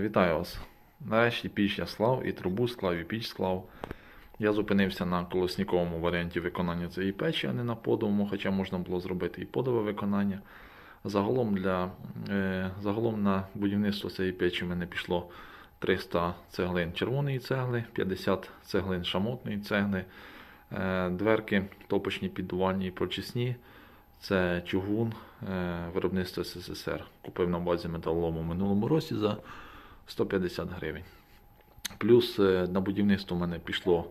Вітаю вас. Нарешті піч я склав, і трубу склав, і піч склав. Я зупинився на колосніковому варіанті виконання цієї печі, а не на подовому, хоча можна було зробити і подове виконання. Загалом, для, е, загалом на будівництво цієї печі в мене пішло 300 цеглин червоної цегли, 50 цеглин шамотної цегли, е, дверки топочні, піддувальні і прочисні. Це чугун е, виробництва СССР. Купив на базі металолому в минулому році за 150 гривень. Плюс е, на будівництво в мене пішло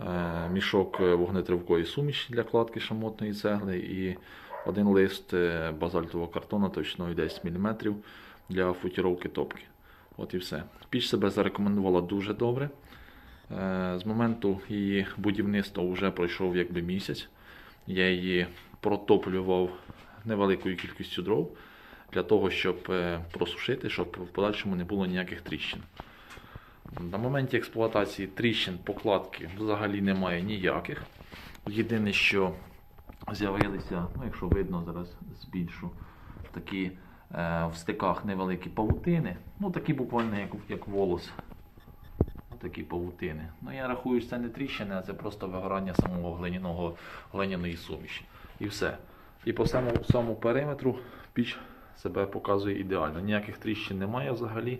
е, мішок е, вогнетривкої суміші для кладки шамотної цегли і один лист базальтового картону точною 10 мм для футіровки топки. От і все. Піч себе зарекомендувала дуже добре. З моменту її будівництва вже пройшов якби місяць. Я її протоплював невеликою кількістю дров для того, щоб е, просушити, щоб в подальшому не було ніяких тріщин. На моменті експлуатації тріщин покладки взагалі немає ніяких. Єдине, що з'явилися, ну якщо видно, зараз збільшу такі е, в стиках невеликі павутини. Ну такі буквально як, як волос. Такі павутини. Ну я рахую, що це не тріщини, а це просто вигорання самого глиняного, глиняної суміші. І все. І по самому, самому периметру піч себе показує ідеально. Ніяких тріщин немає взагалі.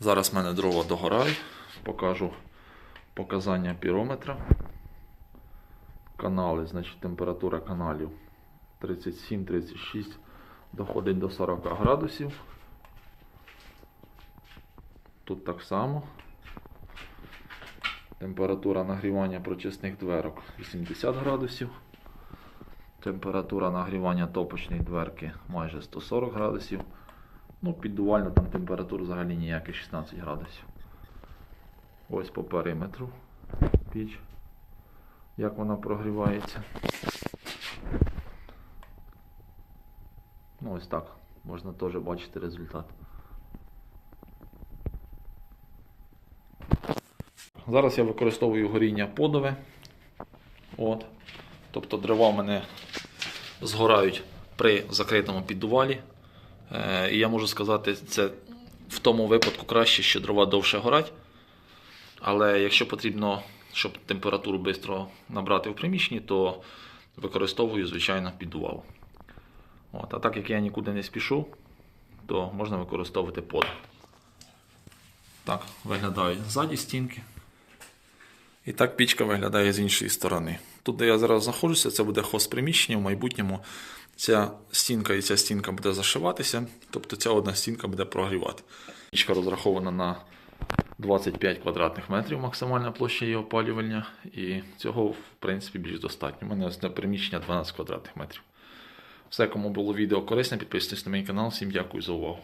Зараз в мене дрова догорають. Покажу показання пірометра. Канали, значить температура каналів 37-36 доходить до 40 градусів. Тут так само. Температура нагрівання прочисних дверок 80 градусів. Температура нагрівання топочної дверки майже 140 градусів. Ну, піддувально там температур взагалі ніяких 16 градусів. Ось по периметру піч. Як вона прогрівається. Ну, ось так. Можна теж бачити результат. Зараз я використовую горіння подове. От. Тобто дрова в мене згорають при закритому піддувалі. Е, і я можу сказати, це в тому випадку краще, що дрова довше горять. Але якщо потрібно, щоб температуру швидко набрати в приміщенні, то використовую, звичайно, піддувал. От. А так як я нікуди не спішу, то можна використовувати под. Так виглядають ззаді стінки. І так пічка виглядає з іншої сторони. Тут, де я зараз знаходжуся, це буде хост приміщення. В майбутньому ця стінка і ця стінка буде зашиватися, тобто ця одна стінка буде прогрівати. Пічка розрахована на 25 квадратних метрів максимальна площа її опалювання, і цього, в принципі, більш достатньо. У мене на приміщення 12 квадратних метрів. Все, кому було відео корисне, підписуйтесь на мій канал. Всім дякую за увагу.